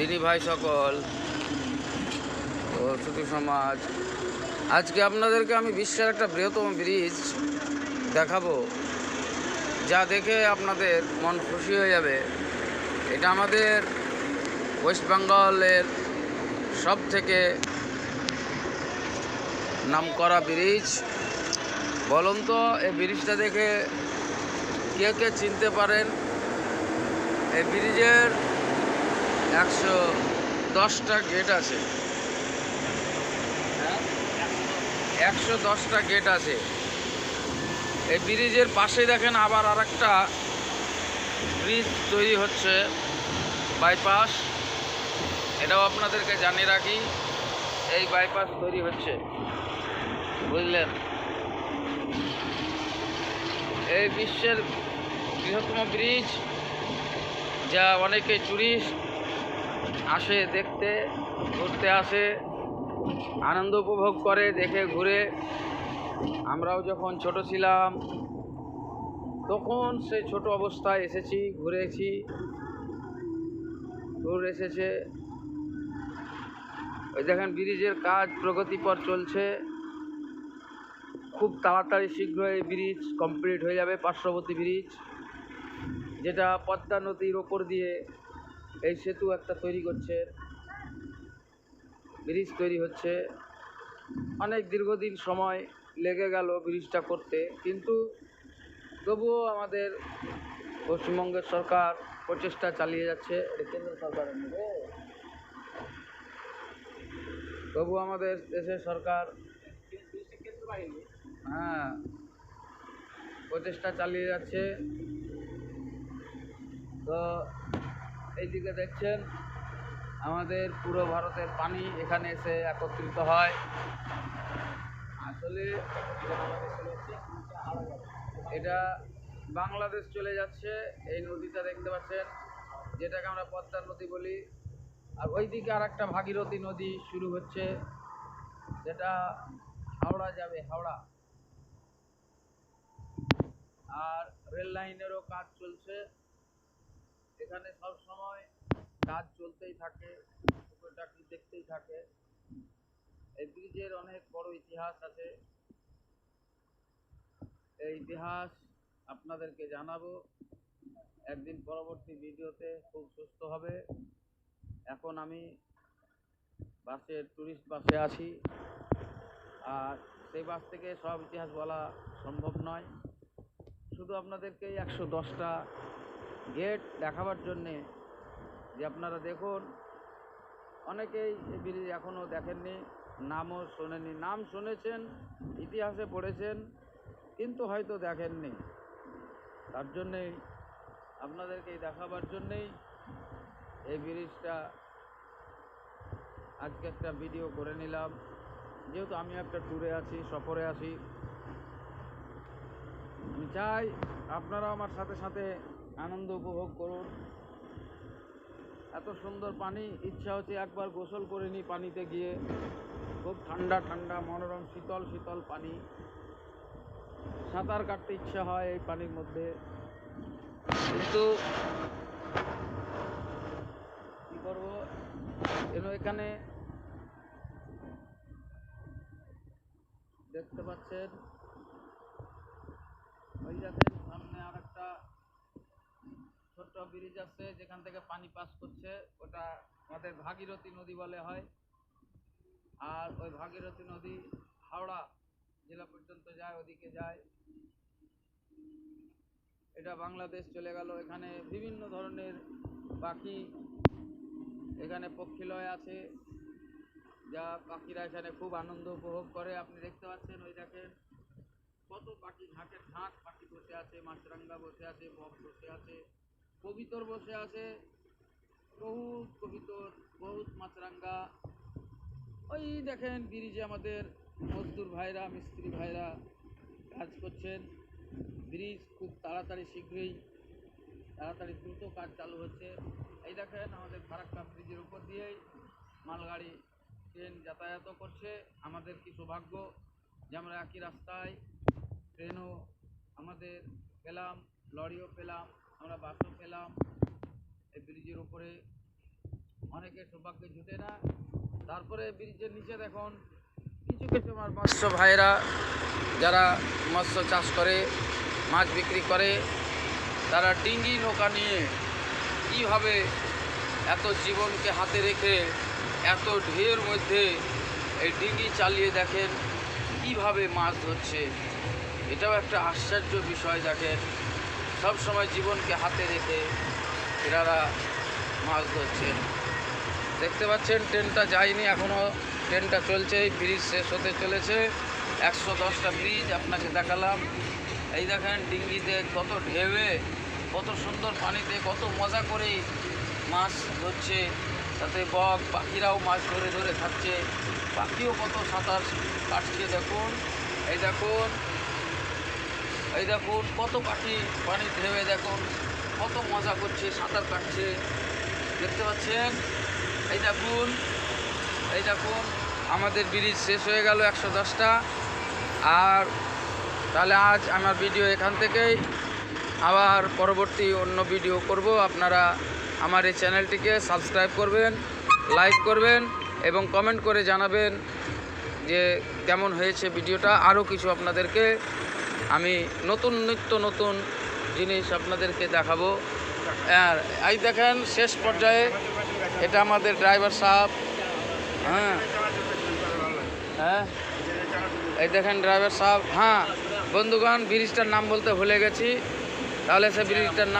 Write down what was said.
দিনী ভাই সকল, ও সুধী সমাজ। আজকে আপনাদেরকে আমি বিশ্বের একটা বৃহত্তম ব্রিজ দেখাবো, যা দেখে আপনাদের মন খুশি হয়ে যাবে। এটা আমাদের ওয়েস্ট বেঙ্গলের সব থেকে নামকরা ব্রিজ। বলুন তো, এই ব্রিজটা দেখে কে কে চিনতে পারেন? এই ব্রিজের একশো দশটা গেট আছে। একশো দশটা গেট আছে। এই ব্রিজের পাশে দেখেন আবার আর একটা ব্রিজ তৈরি হচ্ছে বাইপাস এটাও আপনাদেরকে জানিয়ে রাখি, এই বাইপাস তৈরি হচ্ছে। বুঝলেন? এই বিশ্বের বৃহত্তম ব্রিজ, যা অনেকে টুরিস্ট আসে, দেখতে, ঘুরতে আসে, আনন্দ উপভোগ করে, দেখে ঘুরে। আমরাও যখন ছোট ছিলাম, তখন সে ছোট অবস্থায় এসেছি, ঘুরেছি ট্যুর এসেছে। ওই দেখেন, ব্রিজের কাজ প্রগতিপর চলছে। খুব তাড়াতাড়ি শীঘ্র এই ব্রিজ কমপ্লিট হয়ে যাবে, পার্শ্ববর্তী ব্রিজ, যেটা পদ্মা নদীর ওপর দিয়ে এই সেতু একটা তৈরি করছে। ব্রিজ তৈরি হচ্ছে। অনেক দীর্ঘদিন সময় লেগে গেল ব্রিজটা করতে, কিন্তু তবুও আমাদের পশ্চিমবঙ্গের সরকার প্রচেষ্টা চালিয়ে যাচ্ছে। কেন্দ্র সরকারের নেবে তবু আমাদের দেশের সরকার হ্যাঁ প্রচেষ্টা চালিয়ে যাচ্ছে। তো এইদিকে দেখছেন, আমাদের পুরো ভারতের পানি এখানে এসে একত্রিত হয়। আসলে এটা বাংলাদেশ চলে যাচ্ছে, এই নদীটা দেখতে পাচ্ছেন, যেটাকে আমরা পদ্মা নদী বলি। আর ওইদিকে আর একটা ভাগীরথী নদী শুরু হচ্ছে, যেটা হাওড়া যাবে, হাওড়া। আর রেল লাইনেরও কাজ চলছে। এখানে সব সময় কাজ চলতেই থাকে চাকরি দেখতেই থাকে। এই ব্রিজের অনেক বড় ইতিহাস আছে। এই ইতিহাস আপনাদেরকে জানাব। একদিন পরবর্তী ভিডিওতে খুব সুস্থ হবে। এখন আমি বাসে ট্যুরিস্ট বাসে আছি। আর সেই বাস থেকে সব ইতিহাস বলা সম্ভব নয়। শুধু আপনাদেরকে একশো দশটা গেট দেখাবার জন্যে যে আপনারা দেখুন, অনেকেই এই ব্রিজ এখনও দেখেননি, নামও শোনেনি নাম শুনেছেন, ইতিহাসে পড়েছেন, কিন্তু হয়তো দেখেননি। তার জন্যেই আপনাদেরকে দেখাবার জন্যেই এই ব্রিজটা আজকে একটা ভিডিও করে নিলাম। যেহেতু আমি একটা ট্যুরে আছি, সফরে আছি, আমি চাই আপনারাও আমার সাথে সাথে আনন্দ উপভোগ করুন। এত সুন্দর পানি, ইচ্ছা হচ্ছে একবার গোসল করে নিই পানিতে গিয়ে। খুব ঠান্ডা ঠান্ডা, মনোরম, শীতল শীতল পানি। সাঁতার কাটতে ইচ্ছা হয় এই পানির মধ্যে। কিন্তু কি করব? কেন এখানে দেখতে পাচ্ছেন, ওই দেখেন ছোট্ট ব্রিজ আছে, যেখান থেকে পানি পাস করছে, ওটা আমাদের ভাগীরথী নদী বলে হয়। আর ওই ভাগীরথী নদী হাওড়া জেলা পর্যন্ত যায়, ওদিকে যায়। এটা বাংলাদেশ চলে গেল। এখানে বিভিন্ন ধরনের পাখি এখানে পক্ষীলয় আছে, যা পাখিরা এখানে খুব আনন্দ উপভোগ করে। আপনি দেখতে পাচ্ছেন ওই দেখেন কত পাখি ঝাঁকের ঝাঁক পাখি বসে আছে, মাছরাঙ্গা বসে আছে, বক বসে আছে। কবিতর বসে আছে, বহুত কবিতর, বহুত মাছরাঙ্গা। ওই দেখেন ব্রিজে আমাদের মজদুর ভাইরা, মিস্ত্রি ভাইরা কাজ করছেন। ব্রিজ খুব তাড়াতাড়ি শীঘ্রই, তাড়াতাড়ি দ্রুত কাজ চালু হচ্ছে। এই দেখেন আমাদের ফারাক্কা ব্রিজের উপর দিয়েই মালগাড়ি, ট্রেন যাতায়াত করছে। আমাদের কি সৌভাগ্য যে আমরা একই রাস্তায় ট্রেনও আমাদের পেলাম, লরিও পেলাম। আমরা বাসও পেলাম। এই ব্রিজের উপরে অনেকের সৌভাগ্য জুটে না। তারপরে ব্রিজের নিচে দেখুন, কিছু কিছু আমার মৎস্য ভাইরা যারা মৎস্য চাষ করে, মাছ বিক্রি করে, তারা ডিঙ্গি নৌকা নিয়ে কীভাবে এত জীবনকে হাতে রেখে এত ঢেউর মধ্যে এই ডিঙ্গি চালিয়ে দেখেন, কীভাবে মাছ ধরছে? এটাও একটা আশ্চর্য বিষয় দেখেন। সব সময় জীবনকে হাতে রেখে এনারা মাছ ধরছেন। দেখতে পাচ্ছেন, ট্রেনটা যায়নি এখনও ট্রেনটা চলছে ব্রিজ শেষ হতে চলেছে। একশো দশটা ব্রিজ আপনাকে দেখালাম। এই দেখেন, ডিঙ্গিতে কত ঢেউয়ে, কত সুন্দর পানিতে, কত মজা করে মাছ ধরছে। তাতে বক, পাখিরাও মাছ ধরে ধরে খাচ্ছে। পাখিও কত সাঁতার কাটছে, দেখুন। এই দেখুন এই দেখুন কত পাখি পানি ঢেউয়ে দেখুন কত মজা করছে, সাঁতার কাটছে। দেখতে পাচ্ছেন? এই দেখুন এই দেখুন, আমাদের ব্রিজ শেষ হয়ে গেল একশো দশটা। আর তাহলে আজ আমার ভিডিও এখান থেকেই। আবার পরবর্তী অন্য ভিডিও করব। আপনারা আমার এই চ্যানেলটিকে সাবস্ক্রাইব করবেন, লাইক করবেন এবং কমেন্ট করে জানাবেন যে কেমন হয়েছে ভিডিওটা। আরও কিছু আপনাদেরকে আমি নতুন নিত্য নতুন জিনিস আপনাদেরকে দেখাবো। আর এই দেখেন, শেষ পর্যায়ে এটা আমাদের ড্রাইভার সাহেব। হ্যাঁ। হ্যাঁ। এই দেখেন ড্রাইভার সাহেব। হ্যাঁ বন্ধুগণ, ব্রিজটার নাম বলতে ভুলে গেছি। তাহলে সে ব্রিজটার নাম